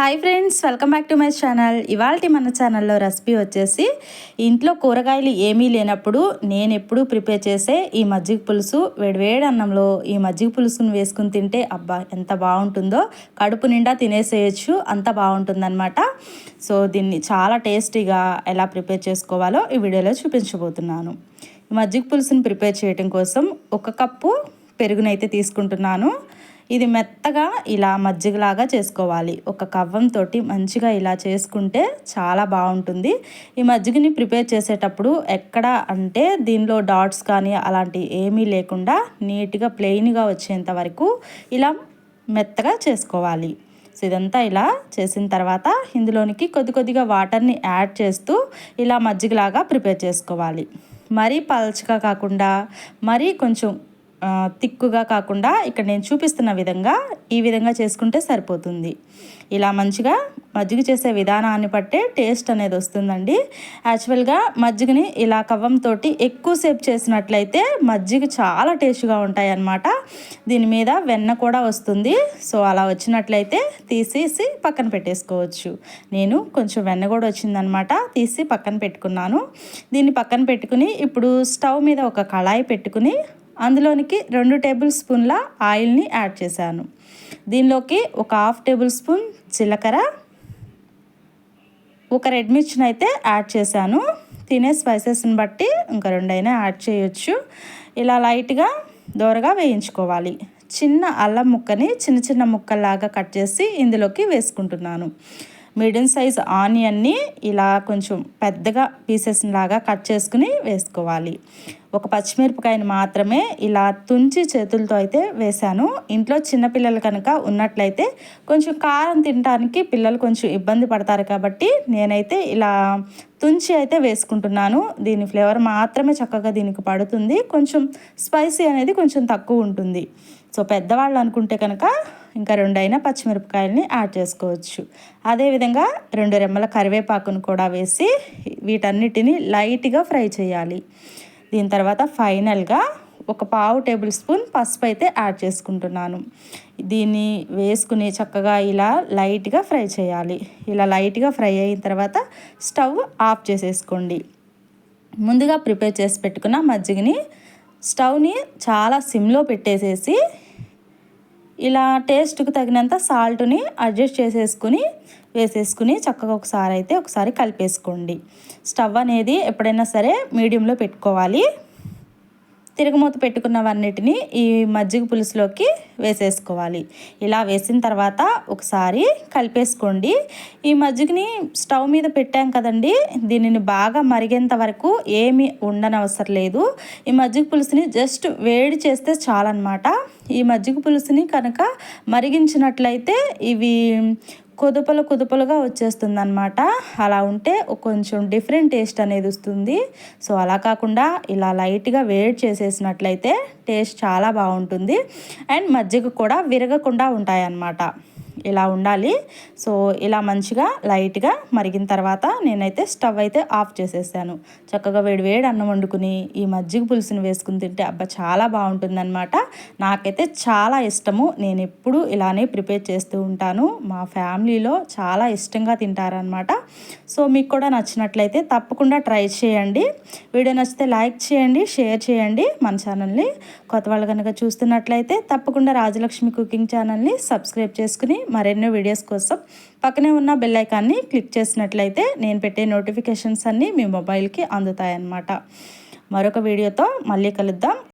Hi friends welcome back to my channel. ఇవాళ మన ఛానల్లో రెసిపీ వచ్చేసి ఇంట్లో కూరగాయలు ఏమీ లేనప్పుడు నేను ఎప్పుడూ ప్రిపేర్ చేసే ఈ మజ్జిగ పులుసు వేడివేడి అన్నంలో ఈ మజ్జిగ పులుసును వేసుకుని తింటే అబ్బా ఎంత బాగుంటుందో. కడుపు నిండా తినేసేయచ్చు అంత బాగుంటుందన్నమాట. సో దీన్ని చాలా టేస్టీగా ఎలా ప్రిపేర్ చేసుకోవాలో ఈ వీడియోలో చూపించబోతున్నాను. ఈ మజ్జిగ పులుసుని ప్రిపేర్ చేయడం కోసం ఒక కప్పు పెరుగునైతే తీసుకుంటున్నాను. ఇది మెత్తగా ఇలా మజ్జిగలాగా చేసుకోవాలి. ఒక కవ్వంతో మంచిగా ఇలా చేసుకుంటే చాలా బాగుంటుంది. ఈ మజ్జిగని ప్రిపేర్ చేసేటప్పుడు ఎక్కడ అంటే దీనిలో డాట్స్ కానీ అలాంటి ఏమీ లేకుండా నీట్గా ప్లెయిన్గా వచ్చేంత వరకు ఇలా మెత్తగా చేసుకోవాలి. సో ఇదంతా ఇలా చేసిన తర్వాత ఇందులోనికి కొద్ది కొద్దిగా వాటర్ని యాడ్ చేస్తూ ఇలా మజ్జిగలాగా ప్రిపేర్ చేసుకోవాలి. మరీ పల్చగా కాకుండా మరీ కొంచెం తిక్కుగా కాకుండా ఇక్కడ నేను చూపిస్తున్న విధంగా ఈ విధంగా చేసుకుంటే సరిపోతుంది. ఇలా మంచిగా మజ్జిగ చేసే విధానాన్ని బట్టే టేస్ట్ అనేది వస్తుందండి. యాక్చువల్గా మజ్జిగని ఇలా కవ్వంతో ఎక్కువసేపు చేసినట్లయితే మజ్జిగ చాలా టేస్ట్గా ఉంటాయి అన్నమాట దీని మీద వెన్న కూడా వస్తుంది. సో అలా వచ్చినట్లయితే తీసేసి పక్కన పెట్టేసుకోవచ్చు. నేను కొంచెం వెన్న కూడా వచ్చిందనమాట తీసి పక్కన పెట్టుకున్నాను. దీన్ని పక్కన పెట్టుకుని ఇప్పుడు స్టవ్ మీద ఒక కళాయి పెట్టుకుని అందులోనికి రెండు టేబుల్ స్పూన్ల ఆయిల్ని యాడ్ చేశాను. దీనిలోకి ఒక హాఫ్ టేబుల్ స్పూన్ జీలకర్ర ఒక రెడ్ మిర్చిని అయితే యాడ్ చేశాను. తినే స్పైసెస్ని బట్టి ఇంకా రెండైనా యాడ్ చేయొచ్చు. ఇలా లైట్గా దోరగా వేయించుకోవాలి. చిన్న అల్లం ముక్కని చిన్న చిన్న ముక్కల్లాగా కట్ చేసి ఇందులోకి వేసుకుంటున్నాను. మీడియం సైజ్ ఆనియన్ని ఇలా కొంచెం పెద్దగా పీసెస్ లాగా కట్ చేసుకుని వేసుకోవాలి. ఒక పచ్చిమిరపకాయని మాత్రమే ఇలా తుంచి చేతులతో అయితే వేశాను. ఇంట్లో చిన్నపిల్లలు కనుక ఉన్నట్లయితే కొంచెం కారం తినడానికి పిల్లలు కొంచెం ఇబ్బంది పడతారు కాబట్టి నేనైతే ఇలా తుంచి అయితే వేసుకుంటున్నాను. దీని ఫ్లేవర్ మాత్రమే చక్కగా దీనికి పడుతుంది. కొంచెం స్పైసీ అనేది కొంచెం తక్కువ ఉంటుంది. సో పెద్దవాళ్ళు అనుకుంటే కనుక ఇంకా రెండైనా పచ్చిమిరపకాయలని యాడ్ చేసుకోవచ్చు. అదేవిధంగా రెండు రెమ్మల కరివేపాకును కూడా వేసి వీటన్నిటిని లైట్గా ఫ్రై చేయాలి. దీని తర్వాత ఫైనల్గా ఒక పావు టేబుల్ స్పూన్ పసుపు అయితే యాడ్ చేసుకుంటున్నాను. దీన్ని వేసుకుని చక్కగా ఇలా లైట్గా ఫ్రై చేయాలి. ఇలా లైట్గా ఫ్రై అయిన తర్వాత స్టవ్ ఆఫ్ చేసేసుకోండి. ముందుగా ప్రిపేర్ చేసి పెట్టుకున్న మజ్జిగని స్టవ్ని చాలా సిమ్లో పెట్టేసేసి ఇలా టేస్ట్కి తగినంత సాల్ట్ని అడ్జస్ట్ చేసేసుకుని వేసేసుకుని చక్కగా ఒకసారి అయితే ఒకసారి కలిపేసుకోండి. స్టవ్ అనేది ఎప్పుడైనా సరే మీడియంలో పెట్టుకోవాలి. తిరగమూత పెట్టుకున్నవన్నిటిని ఈ మజ్జిగ పులుసులోకి వేసేసుకోవాలి. ఇలా వేసిన తర్వాత ఒకసారి కలిపేసుకోండి. ఈ మజ్జిగని స్టవ్ మీద పెట్టాం కదండి దీనిని బాగా మరిగేంత వరకు ఏమి ఉండనవసరం లేదు. ఈ మజ్జిగ పులుసుని జస్ట్ వేడి చేస్తే చాలన్నమాట. ఈ మజ్జిగ పులుసుని కనుక మరిగించినట్లయితే ఇవి కుదుపలు కుదుపలుగా వచ్చేస్తుంది అనమాట అలా ఉంటే కొంచెం డిఫరెంట్ టేస్ట్ అనేది వస్తుంది. సో అలా కాకుండా ఇలా లైట్గా వేడి చేసేసినట్లయితే టేస్ట్ చాలా బాగుంటుంది. అండ్ మజ్జిగ కూడా విరగకుండా ఉంటాయన్నమాట. ఇలా ఉండాలి. సో ఇలా మంచిగా లైట్గా మరిగిన తర్వాత నేనైతే స్టవ్ అయితే ఆఫ్ చేసేసాను. చక్కగా వేడి వేడి అన్నం వండుకుని ఈ మజ్జిగ పులుసుని వేసుకుని తింటే అబ్బా చాలా బాగుంటుందన్నమాట. నాకైతే చాలా ఇష్టము. నేను ఎప్పుడు ఇలానే ప్రిపేర్ చేస్తూ ఉంటాను. మా ఫ్యామిలీలో చాలా ఇష్టంగా తింటారనమాట సో మీకు కూడా నచ్చినట్లయితే తప్పకుండా ట్రై చేయండి. వీడియో నచ్చితే లైక్ చేయండి షేర్ చేయండి. మన ఛానల్ని కొత్త వాళ్ళు కనుక చూస్తున్నట్లయితే తప్పకుండా రాజలక్ష్మి కుకింగ్ ఛానల్ని సబ్స్క్రైబ్ చేసుకుని మరెన్నో వీడియోస్ కోసం పక్కనే ఉన్న బెల్ ఐకాన్ని క్లిక్ చేసినట్లయితే నేను పెట్టే నోటిఫికేషన్స్ అన్నీ మీ మొబైల్కి అందుతాయన్నమాట. మరొక వీడియోతో మళ్ళీ కలుద్దాం.